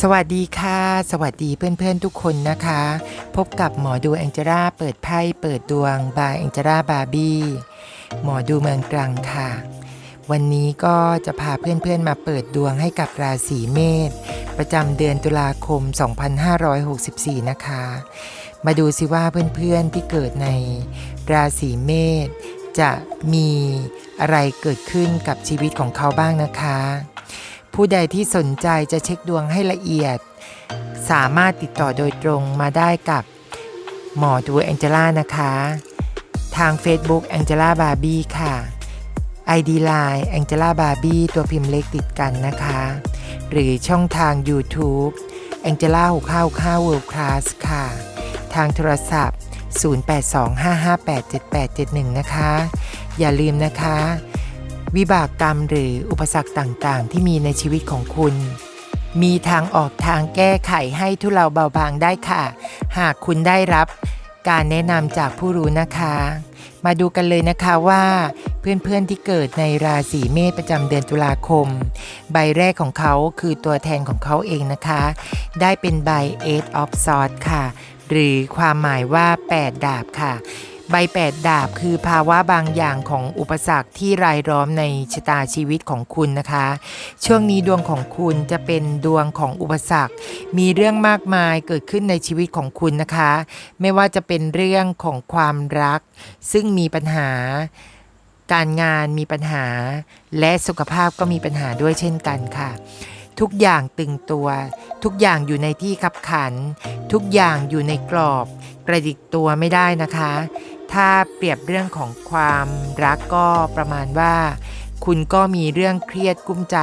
สวัสดีค่ะ สวัสดีเพื่อนๆทุกคนนะคะ พบกับหมอดูแองเจล่าเปิดไพ่เปิดดวงบายแองเจล่าบาร์บี้หมอดูเมืองตรังค่ะ วันนี้ก็จะพาเพื่อนๆมาเปิดดวงให้กับราศีเมษประจำเดือนตุลาคม 2564 นะคะ มาดูสิว่าเพื่อนๆที่เกิดในราศีเมษจะมีอะไรเกิดขึ้นกับชีวิตของเขาบ้างนะคะ ผู้ใดที่สนใจจะเช็คดวงให้ละเอียด สามารถติดต่อโดยตรงมาได้กับหมอดูแองเจล่านะคะ ทาง Facebook แองเจล่าบาร์บี้ค่ะ ID Line แองเจล่าบาร์บี้ตัวพิมพ์เล็กติดกันนะคะ หรือช่องทาง YouTube แองเจล่า6 9 9 World Class ค่ะ ทางโทรศัพท์ 0825587871 นะคะ อย่าลืมนะคะ วิบากกรรมหรืออุปสรรคต่างๆ ที่มีในชีวิตของคุณ มีทางออกทางแก้ไขให้ทุเลาเบาบางได้ค่ะ หากคุณได้รับการแนะนำจากผู้รู้นะคะ มาดูกันเลยนะคะว่าเพื่อนๆที่เกิดในราศีเมษประจำเดือนตุลาคม ใบแรกของเขาคือตัวแทนของเขาเองนะคะ ได้เป็นใบ Eight of Swords ค่ะ หรือความหมายว่า 8 ดาบค่ะ ใบแปดดาบคือภาวะบางอย่างของอุปสรรคที่รายล้อมในชะตาชีวิตของคุณนะคะ ช่วงนี้ดวงของคุณจะเป็นดวงของอุปสรรค มีเรื่องมากมายเกิดขึ้นในชีวิตของคุณนะคะ ไม่ว่าจะเป็นเรื่องของความรัก ซึ่งมีปัญหา การงานมีปัญหา และสุขภาพก็มีปัญหาด้วยเช่นกันค่ะทุกอย่างตึงตัว ทุกอย่างอยู่ในที่ขับขัน ทุกอย่างอยู่ในกรอบ กระดิกตัวไม่ได้นะคะ ถ้าเปรียบเรื่องของความรักก็ประมาณว่า คุณก็มีเรื่องเครียดกุ้มใจ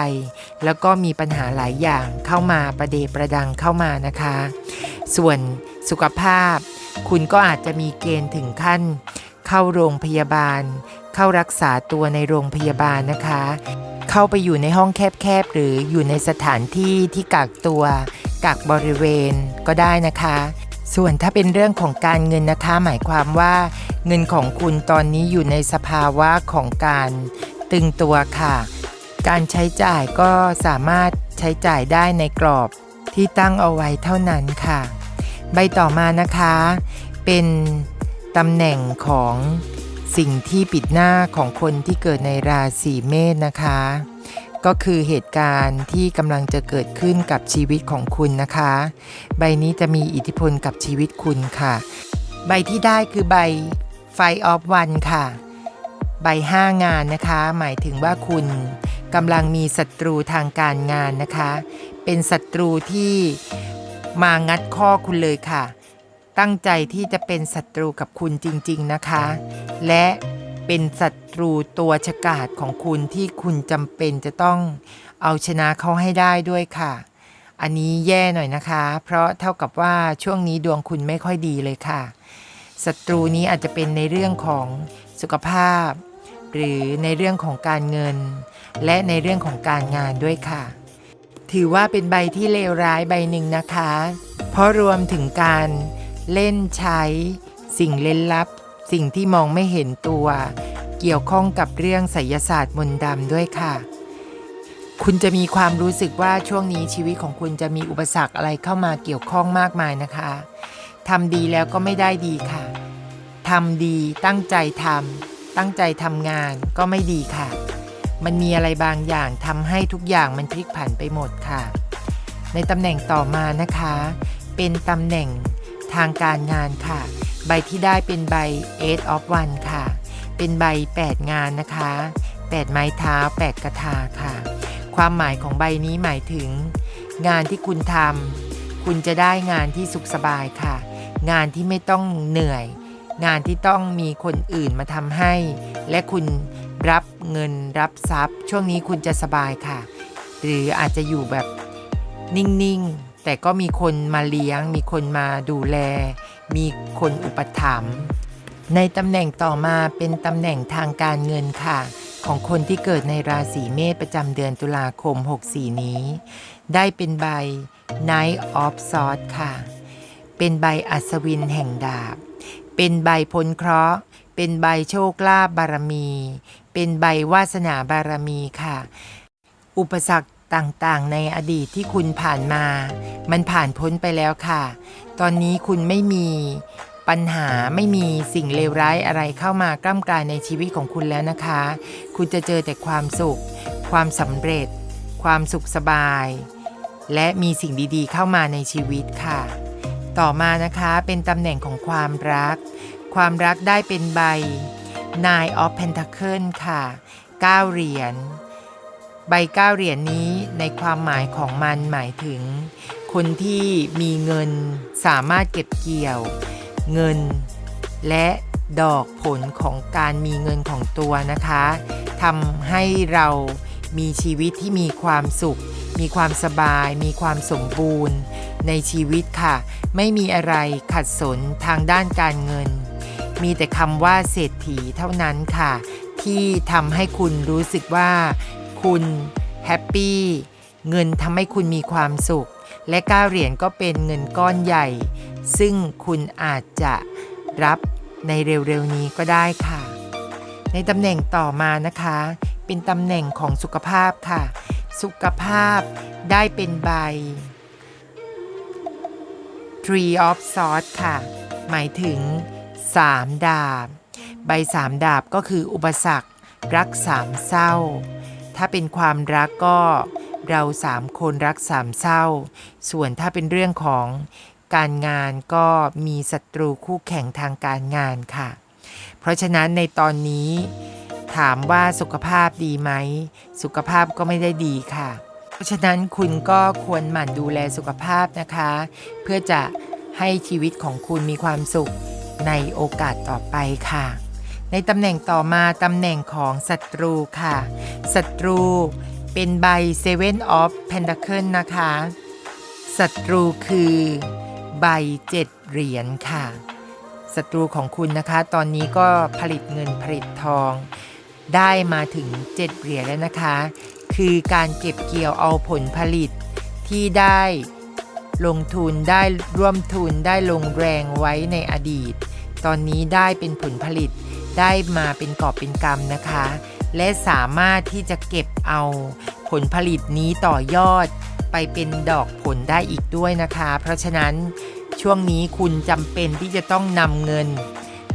แล้วก็มีปัญหาหลายอย่างเข้ามาประเดประดังเข้ามานะคะ ส่วนสุขภาพ คุณก็อาจจะมีเกณฑ์ถึงขั้น เข้าโรงพยาบาล เข้ารักษาตัวในโรงพยาบาลนะคะ เข้าไปอยู่ในห้องแคบๆหรืออยู่ในสถานที่ที่กักตัวกักบริเวณก็ได้นะคะ ส่วนถ้าเป็นเรื่องของการเงินนะคะหมายความว่า เงินของคุณตอนนี้อยู่ในสภาวะของการตึงตัวค่ะ การใช้จ่ายก็สามารถใช้จ่ายได้ในกรอบที่ตั้งเอาไว้เท่านั้นค่ะ ใบต่อมานะคะ เป็นตำแหน่งของสิ่งที่ปิดหน้าของคนที่เกิดในราศีเมษนะคะ ก็คือเหตุการณ์ที่กำลังจะเกิดขึ้นกับชีวิตของคุณนะคะ ใบนี้จะมีอิทธิพลกับชีวิตคุณค่ะ ใบที่ได้คือใบไฟออฟวันค่ะ ใบห้างานนะคะ หมายถึงว่าคุณกำลังมีศัตรูทางการงานนะคะ เป็นศัตรูที่มางัดข้อคุณเลยค่ะ ตั้งใจที่จะเป็นศัตรูกับคุณจริง ๆนะคะ และ เป็นศัตรูตัวฉกาจของคุณที่คุณจำเป็นจะต้องเอาชนะเขาให้ได้ด้วยค่ะ อันนี้แย่หน่อยนะคะ เพราะเท่ากับว่าช่วงนี้ดวงคุณไม่ค่อยดีเลยค่ะศัตรูนี้อาจจะเป็นในเรื่องของสุขภาพ หรือในเรื่องของการเงิน และในเรื่องของการงานด้วยค่ะ ถือว่าเป็นใบที่เลวร้ายใบหนึ่งนะคะ เพราะรวมถึงการเล่นใช้สิ่งเล่นลับ สิ่งที่มองไม่เห็นตัว เกี่ยวข้องกับเรื่องไสยศาสตร์มนต์ดำด้วยค่ะ คุณจะมีความรู้สึกว่าช่วงนี้ชีวิตของคุณจะมีอุปสรรคอะไรเข้ามาเกี่ยวข้องมากมายนะคะทำดีแล้วก็ไม่ได้ดีค่ะทำดีตั้งใจทำตั้งใจทำงานก็ไม่ดีค่ะ มันมีอะไรบางอย่างทำให้ทุกอย่างมันพลิกผันไปหมดค่ะ ในตำแหน่งต่อมานะคะ เป็นตำแหน่งทางการงานค่ะ ใบที่ได้เป็นใบ Eight of One ค่ะ เป็นใบ 8 งานนะคะ 8 ไม้เท้า 8 กระทาค่ะ ความหมายของใบนี้หมายถึง งานที่คุณทำคุณจะได้งานที่สุขสบายค่ะ งานที่ไม่ต้องเหนื่อย งานที่ต้องมีคนอื่นมาทำให้ และคุณรับเงินรับทรัพย์ ช่วงนี้คุณจะสบายค่ะ หรืออาจจะอยู่แบบนิ่ง ๆ แต่ก็มีคนมาเลี้ยง มีคนมาดูแล มีคนอุปถัมภ์ในตำแหน่งต่อมาเป็นตำแหน่งทางการเงินค่ะ ของคนที่เกิดในราศีเมษประจำเดือนตุลาคม 64 นี้ ได้เป็นใบ Knight of Swords ค่ะ เป็นใบอัศวินแห่งดาบ เป็นใบพ้นเคราะห์ เป็นใบโชคลาภบารมี เป็นใบวาสนาบารมีค่ะ อุปสรรค ต่างๆ ในอดีตที่คุณผ่านมา มันผ่านพ้นไปแล้วค่ะ ตอนนี้คุณไม่มีปัญหาไม่มีสิ่งเลวร้ายอะไรเข้ามากล้ำกลายในชีวิตของคุณแล้วนะคะ คุณจะเจอแต่ความสุข ความสำเร็จ ความสุขสบาย และมีสิ่งดีๆ เข้ามาในชีวิตค่ะ ต่อมานะคะเป็นตำแหน่งของความรัก ความรักได้เป็นใบ Nine of Pentacle ค่ะ 9 เหรียญ ใบ9เหรียญนี้ในความหมายของมันหมายถึง คนที่มีเงินสามารถเก็บเกี่ยว เงิน และดอกผลของการมีเงินของตัวนะคะทำให้เรามีชีวิตที่มีความสุข มีความสบาย มีความสมบูรณ์ ในชีวิตค่ะ ไม่มีอะไรขัดสนทางด้านการเงิน มีแต่คำว่าเศรษฐีเท่านั้นค่ะ ที่ทำให้คุณรู้สึกว่า คุณแฮปปี้เงินทำให้คุณมีความสุข และก้าเหรียญก็เป็นเงินก้อนใหญ่ ซึ่งคุณอาจจะรับในเร็วๆนี้ก็ได้ค่ะ ในตำแหน่งต่อมานะคะ เป็นตำแหน่งของสุขภาพค่ะ สุขภาพได้เป็นใบ Tree of Swords ค่ะ หมายถึง 3 ดาบ ใบ 3 ดาบก็คืออุปสรรค รักสามเศร้า ถ้าเป็นความรักก็เราสามคนรักสามเศร้า ส่วนถ้าเป็นเรื่องของการงานก็มีศัตรูคู่แข่งทางการงานค่ะ เพราะฉะนั้นในตอนนี้ถามว่าสุขภาพดีไหม สุขภาพก็ไม่ได้ดีค่ะ เพราะฉะนั้นคุณก็ควรหมั่นดูแลสุขภาพนะคะ เพื่อจะให้ชีวิตของคุณมีความสุขในโอกาสต่อไปค่ะ ในตำแหน่งต่อมาตำแหน่งของศัตรูค่ะ ศัตรูเป็นใบ Seven of Pentacle นะคะ ศัตรูคือใบเจ็ดเหรียญค่ะ ศัตรูของคุณนะคะ ตอนนี้ก็ผลิตเงินผลิตทอง ได้มาถึง7เหรียญแล้วนะคะ คือการเก็บเกี่ยวเอาผลผลิตที่ได้ลงทุนได้ร่วมทุนได้ลงแรงไว้ในอดีต ตอนนี้ได้เป็นผลผลิต ได้มาเป็นกอบเป็นกำนะคะ และสามารถที่จะเก็บเอาผลผลิตนี้ต่อยอดไปเป็นดอกผลได้อีกด้วยนะคะ เพราะฉะนั้นช่วงนี้คุณจำเป็นที่จะต้องนำเงิน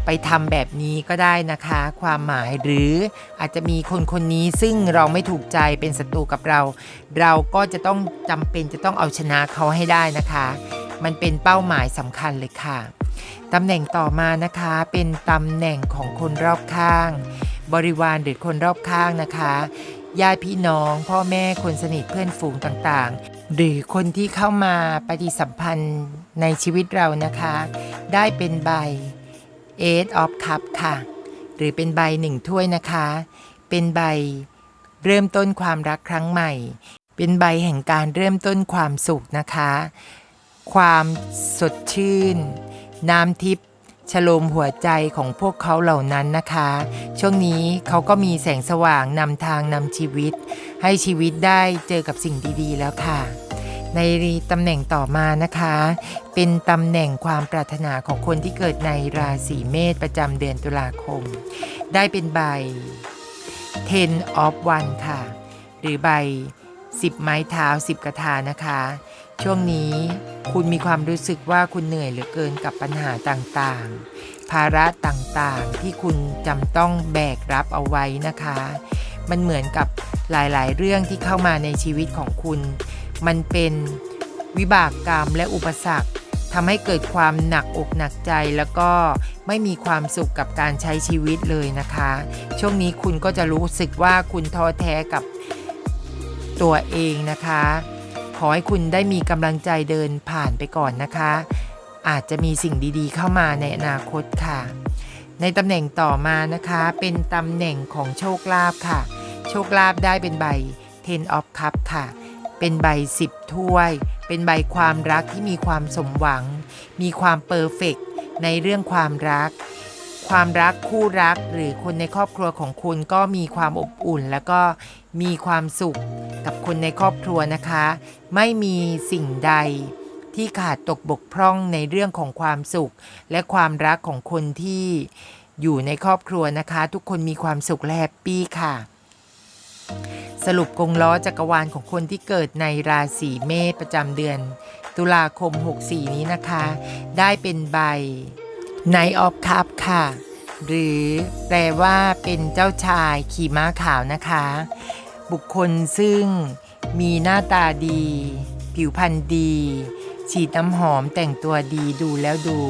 ไปทำแบบนี้ก็ได้นะคะ ความหมายหรืออาจจะมีคนคนนี้ซึ่งเราไม่ถูกใจเป็นศัตรูกับเรา เราก็จะต้องจำเป็นจะต้องเอาชนะเขาให้ได้นะคะ มันเป็นเป้าหมายสำคัญเลยค่ะตำแหน่งต่อมานะคะเป็นตำแหน่งของคนรอบข้าง บริวารหรือคนรอบข้างนะคะญาติพี่น้องพ่อแม่คนสนิทเพื่อนฝูงต่างๆ หรือคนที่เข้ามาปฏิสัมพันธ์ในชีวิตเรานะคะ ได้เป็นใบ Eight of Cup ค่ะ หรือเป็นใบหนึ่งถ้วยนะคะ เป็นใบเริ่มต้นความรักครั้งใหม่ เป็นใบแห่งการเริ่มต้นความสุขนะคะ ความสดชื่น น้ำทิพย์ฉโลมหัวใจของพวกเขาเหล่านั้นนะคะ ช่วงนี้เขาก็มีแสงสว่างนำทางนำชีวิต ให้ชีวิตได้เจอกับสิ่งดีๆ แล้วค่ะ ในตำแหน่งต่อมานะคะ เป็นตำแหน่งความปรารถนาของคนที่เกิดในราศีเมษประจำเดือนตุลาคม ได้เป็นใบ Ten of One ค่ะ หรือใบ 10 ไม้เท้า 10 กระทานะคะ ช่วงนี้คุณมีความรู้สึกว่าคุณเหนื่อยเหลือเกินกับปัญหาต่างๆ ภาระต่างๆที่คุณจำต้องแบกรับเอาไว้นะคะ มันเหมือนกับหลายๆ เรื่องที่เข้ามาในชีวิตของคุณ มันเป็นวิบากกรรมและอุปสรรคทำให้เกิดความหนักอกหนักใจแล้วก็ไม่มีความสุขกับการใช้ชีวิตเลยนะคะ ช่วงนี้คุณก็จะรู้สึกว่าคุณท้อแท้กับตัวเองนะคะ ขอให้คุณได้มีกำลังใจเดินผ่านไปก่อนนะคะ อาจจะมีสิ่งดีๆ เข้ามาในอนาคตค่ะ ในตำแหน่งต่อมานะคะ เป็นตำแหน่งของโชคลาภค่ะ โชคลาภได้เป็นใบ Ten of Cup ค่ะ เป็นใบ 10 ถ้วย เป็นใบความรักที่มีความสมหวัง มีความเปอร์เฟกต์ในเรื่องความรัก ความรักคู่รักหรือคนในครอบครัวของคุณก็มีความอบอุ่น แล้วก็มีความสุขกับคนในครอบครัวนะคะ ไม่มีสิ่งใดที่ขาดตกบกพร่องในเรื่องของความสุข และความรักของคนที่อยู่ในครอบครัวนะคะ ทุกคนมีความสุขและแฮปปี้ค่ะ สรุปกงล้อจักรวาลของคนที่เกิดในราศีเมษประจำเดือน ตุลาคม 64 นี้นะคะ ได้เป็นใบ Knight of Cup ค่ะ หรือแปลว่าเป็นเจ้าชายขี่ม้าขาวนะคะ บุคคลซึ่งมีหน้าตาดี ผิวพรรณดี ฉีดน้ำหอมแต่งตัวดีดูแล้วดู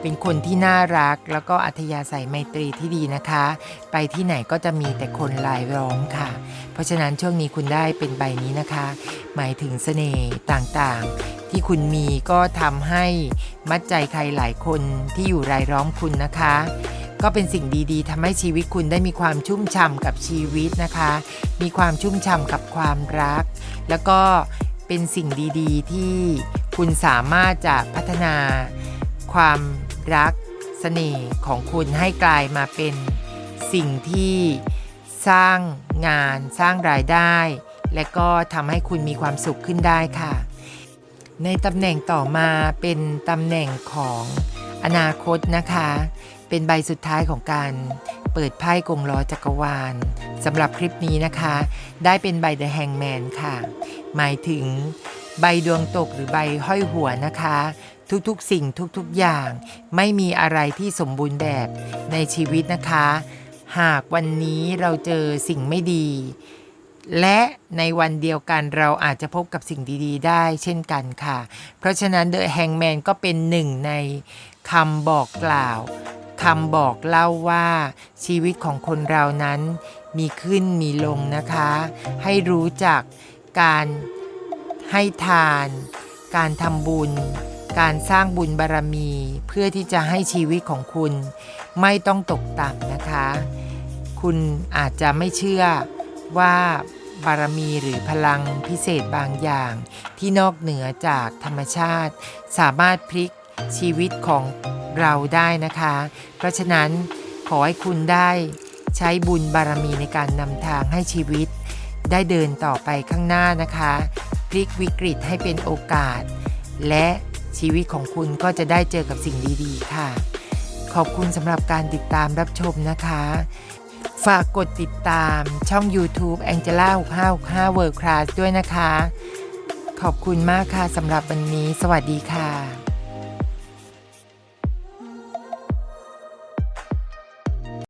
เป็นคนที่น่ารักแล้วก็อัธยาศัยไมตรีที่ดีนะคะ ไปที่ไหนก็จะมีแต่คนลายล้อมค่ะ เพราะฉะนั้นช่วงนี้คุณได้เป็นใบนี้นะคะ หมายถึงเสน่ห์ต่างๆ ที่คุณมีก็ทำให้มัดใจใครหลายคนที่อยู่รายล้อมคุณนะคะ ก็เป็นสิ่งดีๆทำให้ชีวิตคุณได้มีความชุ่มฉ่ำกับชีวิตนะคะ มีความชุ่มฉ่ำกับความรัก แล้วก็เป็นสิ่งดีๆ ที่คุณสามารถจะพัฒนา ความรักเสน่ห์ของคุณให้กลายมาเป็นสิ่งที่สร้างงานสร้างรายได้ และก็ทำให้คุณมีความสุขขึ้นได้ค่ะ ในตำแหน่งต่อมาเป็นตำแหน่งของอนาคตนะคะ เป็นใบสุดท้ายของการเปิดไพ่กงล้อจักรวาลสำหรับคลิปนี้นะคะ ได้เป็นใบ The Hangman ค่ะ หมายถึงใบดวงตกหรือใบห้อยหัวนะคะ ทุกๆสิ่งทุกๆอย่าง ไม่มีอะไรที่สมบูรณ์แบบในชีวิตนะคะ หากวันนี้เราเจอสิ่งไม่ดี และในวันเดียวกันเราอาจจะพบกับสิ่งดีๆ ได้เช่นกันค่ะ เพราะฉะนั้น The Hangman ก็เป็นหนึ่งในคำบอกกล่าวคำบอกเล่าว่าชีวิตของคนเรานั้นมีขึ้นมีลงนะคะ ให้รู้จักการให้ทาน การทำบุญ การสร้างบุญบารมี เพื่อที่จะให้ชีวิตของคุณไม่ต้องตกต่ำนะคะ คุณอาจจะไม่เชื่อว่า บารมีหรือพลังพิเศษบางอย่าง ที่นอกเหนือจากธรรมชาติ สามารถพลิกชีวิตของเราได้นะคะ เพราะฉะนั้นขอให้คุณได้ใช้บุญบารมีในการนำทางให้ชีวิต ได้เดินต่อไปข้างหน้านะคะ พลิกวิกฤตให้เป็นโอกาส และชีวิตของคุณก็จะได้เจอกับสิ่งดีๆ ค่ะ ขอบคุณสำหรับการติดตามรับชมนะคะ ฝากกดติดตามช่อง YouTube Angela 6565 World Class ด้วยนะคะ ขอบคุณมากค่ะสำหรับวันนี้ สวัสดีค่ะ